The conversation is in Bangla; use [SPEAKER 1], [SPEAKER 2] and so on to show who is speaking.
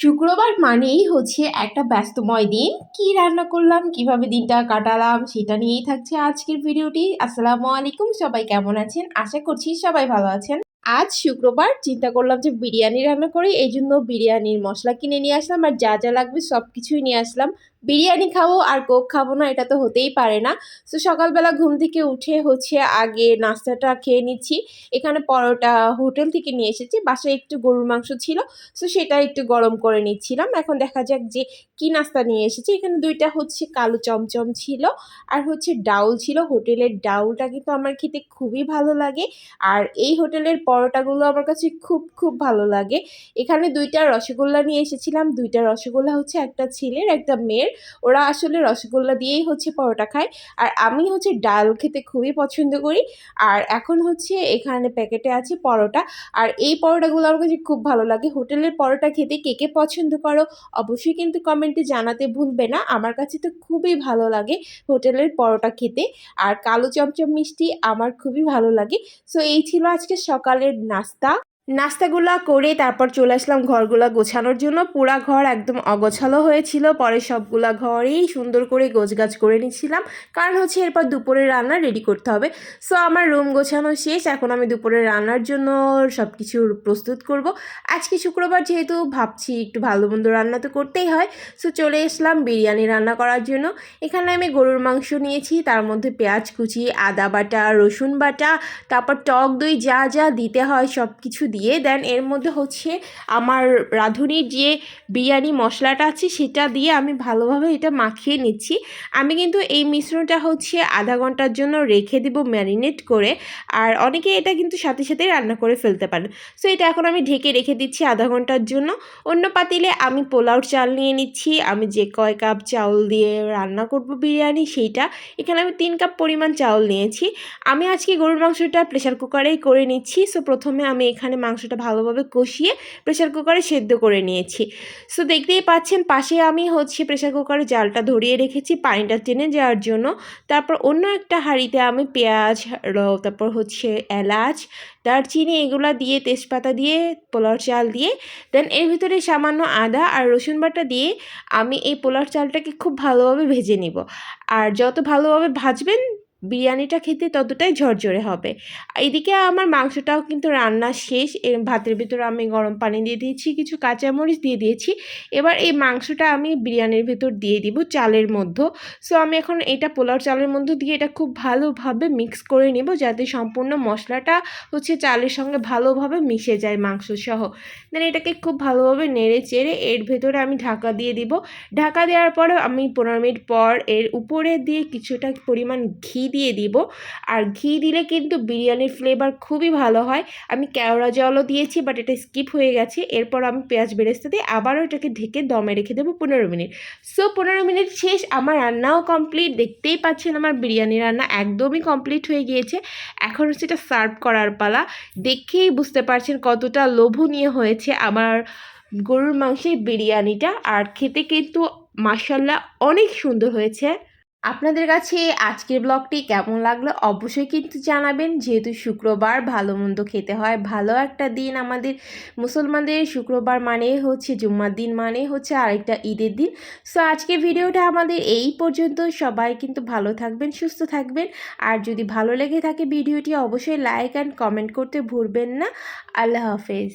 [SPEAKER 1] শুক্রবার মানেই হচ্ছে একটা ব্যস্তময় দিন। কি রান্না করলাম, কীভাবে দিনটা কাটালাম, সেটা নিয়েই থাকছে আজকের ভিডিওটি। আসসালামু আলাইকুম, সবাই কেমন আছেন? আশা করছি সবাই ভালো আছেন। আজ শুক্রবার, চিন্তা করলাম যে বিরিয়ানি রান্না করি এই জন্য বিরিয়ানির মশলা কিনে নিয়ে আসলাম আর যা যা লাগবে সব কিছুই নিয়ে আসলাম। বিরিয়ানি খাব আর কোক খাব না, এটা তো হতেই পারে না। সো সকালবেলা ঘুম থেকে উঠে হচ্ছে আগে নাস্তাটা খেয়ে নিচ্ছি। এখানে পরোটা হোটেল থেকে নিয়ে এসেছি, বাসায় একটু গরুর মাংস ছিল সো সেটা একটু গরম করে নিচ্ছিলাম। এখন দেখা যাক যে কি নাস্তা নিয়ে এসেছি। এখানে দুইটা হচ্ছে কালো চমচম ছিল আর হচ্ছে ডাউল ছিল। হোটেলের ডাউলটা কিন্তু আমার খেতে খুবই ভালো লাগে আর এই হোটেলের পরোটাগুলো আমার কাছে খুব খুব ভালো লাগে। এখানে দুইটা রসগোল্লা নিয়ে এসেছিলাম। দুইটা রসগোল্লা হচ্ছে একটা ছেলের, একটা মেয়ের। ওরা আসলে রসগোল্লা দিয়েই হচ্ছে পরোটা খায়। আর আমি হচ্ছে ডাল খেতে খুবই পছন্দ করি। আর এখন হচ্ছে এখানে প্যাকেটে আছে পরোটা। আর এই পরোটাগুলো আমার কাছে খুব ভালো লাগে। হোটেলের পরোটা খেতে কে কে পছন্দ করো অবশ্যই কিন্তু কমেন্টে জানাতে ভুলবে না। আমার কাছে তো খুবই ভালো লাগে হোটেলের পরোটা খেতে। আর কালো চমচম মিষ্টি আমার খুবই ভালো লাগে। সো এই ছিল আজকে সকালের নাস্তা। নাস্তাগুলা করে তারপর চলে আসলাম ঘরগুলা গোছানোর জন্য। পুরা ঘর একদম অগোছালো হয়েছিল। পরে সবগুলা ঘরেই সুন্দর করে গোছগাছ করে নিচ্ছিলাম। কারণ হচ্ছে এরপর দুপুরের রান্না রেডি করতে হবে। সো আমার রুম গোছানো শেষ। এখন আমি দুপুরের রান্নার জন্য সব কিছু প্রস্তুত করব। আজকে শুক্রবার যেহেতু ভাবছি একটু ভালো মন্দ রান্না তো করতেই হয়। সো চলে এসলাম বিরিয়ানি রান্না করার জন্য। এখানে আমি গরুর মাংস নিয়েছি। তার মধ্যে পেঁয়াজ কুচি, আদা বাটা, রসুন বাটা, তারপর টক দই যা যা দিতে হয় সব কিছু দিয়ে দেন এর মধ্যে হচ্ছে আমার রাঁধুনির যে বিরিয়ানি মশলাটা আছে, সেটা দিয়ে আমি ভালোভাবে এটা মাখিয়ে নিচ্ছি। আমি কিন্তু এই মিশ্রণটা হচ্ছে আধা ঘণ্টার জন্য রেখে দিব ম্যারিনেট করে। আর অনেকে এটা কিন্তু সাথে সাথেই রান্না করে ফেলতে পারেন। সো এটা এখন আমি ঢেকে রেখে দিচ্ছি আধা ঘণ্টার জন্য। অন্য পাতিলে আমি পোলাও চাল নিয়ে নিচ্ছি। আমি যে কয় কাপ চাউল দিয়ে রান্না করব বিরিয়ানি, সেইটা। এখানে আমি তিন কাপ পরিমাণ চাউল নিয়েছি। আমি আজকে গরুর মাংসটা প্রেশার কুকারেই করে নিচ্ছি। সো প্রথমে আমি এখানে মাংসটা ভালোভাবে কষিয়ে প্রেশার কুকারে সেদ্ধ করে নিয়েছি। সো দেখতেই পাচ্ছেন, পাশে আমি হচ্ছে প্রেশার কুকারে জালটা ধরিয়ে রেখেছি, পানিটা টেনে যাওয়ার জন্য। তারপর অন্য একটা হাঁড়িতে আমি পেঁয়াজ তারপর হচ্ছে এলাচ, দারচিনি এগুলো দিয়ে তেজপাতা দিয়ে পোলাও চাল দিয়ে দেন এর ভিতরে সামান্য আদা আর রসুন বাটা দিয়ে আমি এই পোলাও চালটাকে খুব ভালোভাবে ভেজে নিব। আর যত ভালোভাবে ভাজবেন বিরিয়ানিটা খেতে ততটাই ঝরঝরে হবে। এদিকে আমার মাংসটাও কিন্তু রান্না শেষ। এর ভাতের ভিতরে আমি গরম পানি দিয়ে দিয়েছি, কিছু কাঁচামরিচ দিয়ে দিয়েছি। এবার এই মাংসটা আমি বিরিয়ানির ভেতর দিয়ে দিব চালের মধ্যে। সো আমি এখন এটা পোলাও চালের মধ্যে দিয়ে এটা খুব ভালোভাবে মিক্স করে নেব যাতে সম্পূর্ণ মশলাটা হচ্ছে চালের সঙ্গে ভালোভাবে মিশে যায় মাংস সহ দেন এটাকে খুব ভালোভাবে নেড়ে চেড়ে এর ভেতরে আমি ঢাকা দিয়ে দিব। ঢাকা দেওয়ার পরে আমি পনেরো মিনিট পর এর উপরে দিয়ে কিছুটা পরিমাণ ঘি দিয়ে দিব। আর ঘি দিলে কিন্তু বিরিয়ানির ফ্লেভার খুবই ভালো হয়। আমি কেওড়া জলও দিয়েছি বাট এটা স্কিপ হয়ে গেছে। এরপর আমি পেঁয়াজ বেরেস্তা দিয়ে আবারও এটাকে ঢেকে দমে রেখে দেবো পনেরো মিনিট। সো পনেরো মিনিট শেষ। আমার রান্নাও কমপ্লিট দেখতেই পাচ্ছেন আমার বিরিয়ানি রান্না একদমই কমপ্লিট হয়ে গিয়েছে। এখন হচ্ছে এটা সার্ভ করার পালা। দেখেই বুঝতে পারছেন কতটা লোভনীয় হয়েছে আমার গরুর মাংসের বিরিয়ানিটা। আর খেতে কিন্তু মাসাল্লাহ অনেক সুন্দর হয়েছে। আপনাদের কাছে আজকের ব্লগটি কেমন লাগল অবশ্যই কিন্তু জানাবেন। যেহেতু শুক্রবার ভালো মন্দ খেতে হয়, ভালো একটা দিন আমাদের মুসলমানদের। শুক্রবার মানে হচ্ছে জুম্মার দিন মানে হচ্ছে আরেকটা ঈদের দিন। সো আজকের ভিডিওটা আমাদের এই পর্যন্ত। সবাই কিন্তু ভালো থাকবেন, সুস্থ থাকবেন। আর যদি ভালো লেগে থাকে ভিডিওটি, অবশ্যই লাইক অ্যান্ড কমেন্ট করতে ভুলবেন না। আল্লাহ হাফেজ।